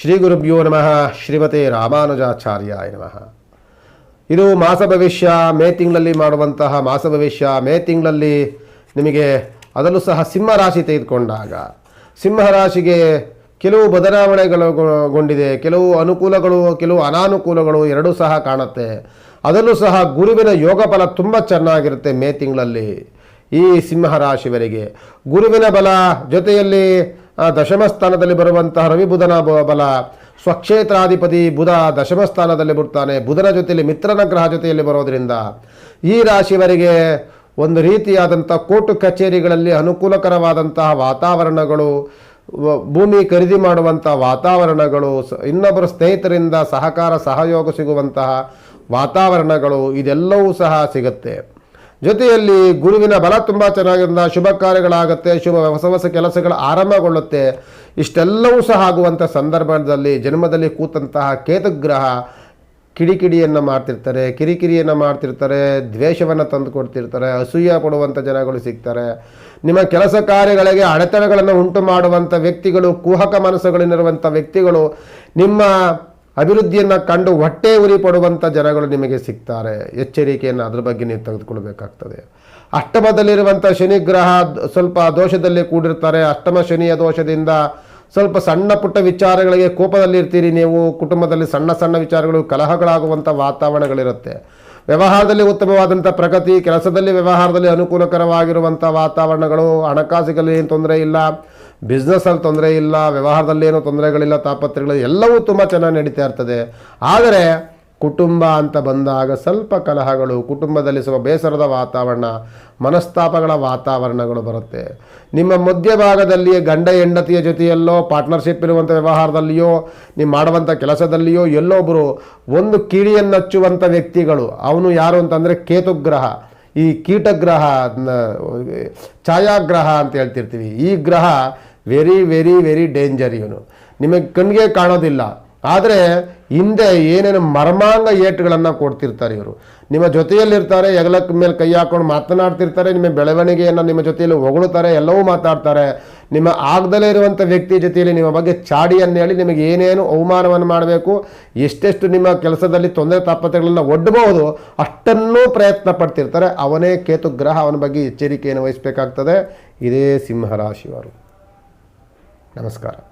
ಶ್ರೀ ಗುರುಭ್ಯೋ ನಮಃ. ಶ್ರೀಮತಿ ರಾಮಾನುಜಾಚಾರ್ಯಾಯ ನಮಃ. ಇದು ಮಾಸ ಭವಿಷ್ಯ, ಮೇ ತಿಂಗಳಲ್ಲಿ ಮಾಡುವಂತಹ ಮಾಸ ಭವಿಷ್ಯ, ಮೇ ತಿಂಗಳಲ್ಲಿ ನಿಮಗೆ ಅದರಲ್ಲೂ ಸಹ ಸಿಂಹ ರಾಶಿ ತೆಗೆದುಕೊಂಡಾಗ, ಸಿಂಹ ರಾಶಿಗೆ ಕೆಲವು ಬದಲಾವಣೆಗಳಗೊಂಡಿದೆ ಕೆಲವು ಅನುಕೂಲಗಳು, ಕೆಲವು ಅನಾನುಕೂಲಗಳು ಎರಡೂ ಸಹ ಕಾಣುತ್ತೆ. ಅದರಲ್ಲೂ ಸಹ ಗುರುವಿನ ಯೋಗ ಫಲ ತುಂಬ ಚೆನ್ನಾಗಿರುತ್ತೆ ಮೇ ತಿಂಗಳಲ್ಲಿ ಈ ಸಿಂಹ ರಾಶಿವರಿಗೆ ಗುರುವಿನ ಬಲ ಜೊತೆಯಲ್ಲಿ ದಶಮ ಸ್ಥಾನದಲ್ಲಿ ಬರುವಂತಹ ರವಿ ಬುಧನ ಬಲ. ಸ್ವಕ್ಷೇತ್ರಾಧಿಪತಿ ಬುಧ ದಶಮ ಸ್ಥಾನದಲ್ಲಿ ಬರ್ತಾನೆ ಬುಧನ ಜೊತೆಯಲ್ಲಿ ಮಿತ್ರನ ಗ್ರಹ ಜೊತೆಯಲ್ಲಿ ಬರೋದರಿಂದ ಈ ರಾಶಿಯವರಿಗೆ ಒಂದು ರೀತಿಯಾದಂಥ ಕೋರ್ಟು ಕಚೇರಿಗಳಲ್ಲಿ ಅನುಕೂಲಕರವಾದಂತಹ ವಾತಾವರಣಗಳು ಭೂಮಿ ಖರೀದಿ ಮಾಡುವಂಥ ವಾತಾವರಣಗಳು ಇನ್ನೊಬ್ಬರ ಸ್ನೇಹಿತರಿಂದ ಸಹಕಾರ, ಸಹಯೋಗ ಸಿಗುವಂತಹ ವಾತಾವರಣಗಳು, ಇದೆಲ್ಲವೂ ಸಹ ಸಿಗುತ್ತೆ. ಜೊತೆಯಲ್ಲಿ ಗುರುವಿನ ಬಲ ತುಂಬ ಚೆನ್ನಾಗಿರೋದ್ರಿಂದ ಶುಭ ಕಾರ್ಯಗಳಾಗುತ್ತೆ, ಶುಭ ಹೊಸ ಹೊಸ ಕೆಲಸಗಳು ಆರಂಭಗೊಳ್ಳುತ್ತೆ. ಇಷ್ಟೆಲ್ಲವೂ ಸಹ ಆಗುವಂಥ ಸಂದರ್ಭದಲ್ಲಿ ಜನ್ಮದಲ್ಲಿ ಕೂತಂತಹ ಕೇತುಗ್ರಹ ಕಿಡಿಕಿಡಿಯನ್ನು ಮಾಡ್ತಿರ್ತಾರೆ, ಕಿರಿಕಿರಿಯನ್ನು ಮಾಡ್ತಿರ್ತಾರೆ, ದ್ವೇಷವನ್ನು ತಂದು ಕೊಡ್ತಿರ್ತಾರೆ, ಅಸೂಯ ಪಡುವಂಥ ಜನಗಳು ಸಿಗ್ತಾರೆ. ನಿಮ್ಮ ಕೆಲಸ ಕಾರ್ಯಗಳಿಗೆ ಅಡೆತಡೆಗಳನ್ನು ಉಂಟು ಮಾಡುವಂಥ ವ್ಯಕ್ತಿಗಳು, ಕುಹಕ ಮನಸ್ಸುಗಳಿರುವಂಥ ವ್ಯಕ್ತಿಗಳು ನಿಮ್ಮ ಅಭಿವೃದ್ಧಿಯನ್ನು ಕಂಡು ಹೊಟ್ಟೆ ಉರಿ ಪಡುವಂಥ ಜನಗಳು ನಿಮಗೆ ಸಿಗ್ತಾರೆ. ಎಚ್ಚರಿಕೆಯನ್ನು ಅದ್ರ ಬಗ್ಗೆ ನೀವು ತೆಗೆದುಕೊಳ್ಬೇಕಾಗ್ತದೆ. ಅಷ್ಟಮದಲ್ಲಿರುವಂಥ ಶನಿಗ್ರಹ ಸ್ವಲ್ಪ ದೋಷದಲ್ಲಿ ಕೂಡಿರ್ತಾರೆ. ಅಷ್ಟಮ ಶನಿಯ ದೋಷದಿಂದ ಸ್ವಲ್ಪ ಸಣ್ಣ ಪುಟ್ಟ ವಿಚಾರಗಳಿಗೆ ಕೋಪದಲ್ಲಿರ್ತೀರಿ ನೀವು. ಕುಟುಂಬದಲ್ಲಿ ಸಣ್ಣ ಸಣ್ಣ ವಿಚಾರಗಳು ಕಲಹಗಳಾಗುವಂಥ ವಾತಾವರಣಗಳಿರುತ್ತೆ. ವ್ಯವಹಾರದಲ್ಲಿ ಉತ್ತಮವಾದಂಥ ಪ್ರಗತಿ, ಕೆಲಸದಲ್ಲಿ ವ್ಯವಹಾರದಲ್ಲಿ ಅನುಕೂಲಕರವಾಗಿರುವಂಥ ವಾತಾವರಣಗಳು, ಹಣಕಾಸಿಗಲ್ಲಿ ಏನು ತೊಂದರೆ ಇಲ್ಲ, ಬಿಸ್ನೆಸ್ಸಲ್ಲಿ ತೊಂದರೆ ಇಲ್ಲ, ವ್ಯವಹಾರದಲ್ಲಿ ಏನೂ ತೊಂದರೆಗಳಿಲ್ಲ ತಾಪತ್ರಗಳು ಎಲ್ಲವೂ ತುಂಬ ಚೆನ್ನಾಗಿ ನಡೀತಾ ಇರ್ತದೆ. ಆದರೆ ಕುಟುಂಬ ಅಂತ ಬಂದಾಗ ಸ್ವಲ್ಪ ಕಲಹಗಳು, ಕುಟುಂಬದಲ್ಲಿ ಸ್ವಲ್ಪ ಬೇಸರದ ವಾತಾವರಣ, ಮನಸ್ತಾಪಗಳ ವಾತಾವರಣಗಳು ಬರುತ್ತೆ. ನಿಮ್ಮ ಮಧ್ಯಭಾಗದಲ್ಲಿಯೇ ಗಂಡ, ಹೆಂಡತಿಯ ಜೊತೆಯಲ್ಲೋ ಪಾರ್ಟ್ನರ್ಶಿಪ್ ಇರುವಂಥ ವ್ಯವಹಾರದಲ್ಲಿಯೋ, ನೀವು ಮಾಡುವಂಥ ಕೆಲಸದಲ್ಲಿಯೋ ಎಲ್ಲೊಬ್ಬರು ಒಂದು ಕಿಡಿಯನ್ನು ಹಚ್ಚುವಂಥ ವ್ಯಕ್ತಿಗಳು. ಅವನು ಯಾರು ಅಂತಂದರೆ ಕೇತುಗ್ರಹ. ಈ ಕೀಟಗ್ರಹ ಛಾಯಾಗ್ರಹ ಅಂತ ಹೇಳ್ತಿರ್ತೀವಿ. ಈ ಗ್ರಹ ವೆರಿ ವೆರಿ ವೆರಿ ಡೇಂಜರ್ ಇವನು. ನಿಮಗೆ ಕಣ್ಣಿಗೆ ಕಾಣೋದಿಲ್ಲ. ಆದರೆ ಹಿಂದೆ ಏನೇನು ಮರ್ಮಾಂಗ ಏಟುಗಳನ್ನು ಕೊಡ್ತಿರ್ತಾರೆ ಇವರು. ನಿಮ್ಮ ಜೊತೆಯಲ್ಲಿರ್ತಾರೆ ಹೆಗಲಕ್ಕ ಮೇಲೆ ಕೈ ಹಾಕೊಂಡು ಮಾತನಾಡ್ತಿರ್ತಾರೆ, ನಿಮ್ಮ ಬೆಳವಣಿಗೆಯನ್ನು ನಿಮ್ಮ ಜೊತೆಯಲ್ಲಿ ಹೊಗಳುತ್ತಾರೆ ಎಲ್ಲವೂ ಮಾತಾಡ್ತಾರೆ. ನಿಮ್ಮ ಆಗದಲ್ಲೇ ಇರುವಂಥ ವ್ಯಕ್ತಿ ಜೊತೆಯಲ್ಲಿ ನಿಮ್ಮ ಬಗ್ಗೆ ಚಾಡಿಯನ್ನು ಹೇಳಿ ನಿಮಗೆ ಏನೇನು ಅವಮಾನವನ್ನು ಮಾಡಬೇಕು, ಎಷ್ಟೆಷ್ಟು ನಿಮ್ಮ ಕೆಲಸದಲ್ಲಿ ತೊಂದರೆ ತಾಪತ್ರೆಗಳನ್ನು ಒಡ್ಡಬಹುದು ಅಷ್ಟನ್ನೂ ಪ್ರಯತ್ನ ಪಡ್ತಿರ್ತಾರೆ. ಅವನೇ ಕೇತು ಗ್ರಹ, ಅವನ ಬಗ್ಗೆ ಎಚ್ಚರಿಕೆಯನ್ನು ವಹಿಸಬೇಕಾಗ್ತದೆ. ಇದೇ ಸಿಂಹರಾಶಿಯವರು. ನಮಸ್ಕಾರ.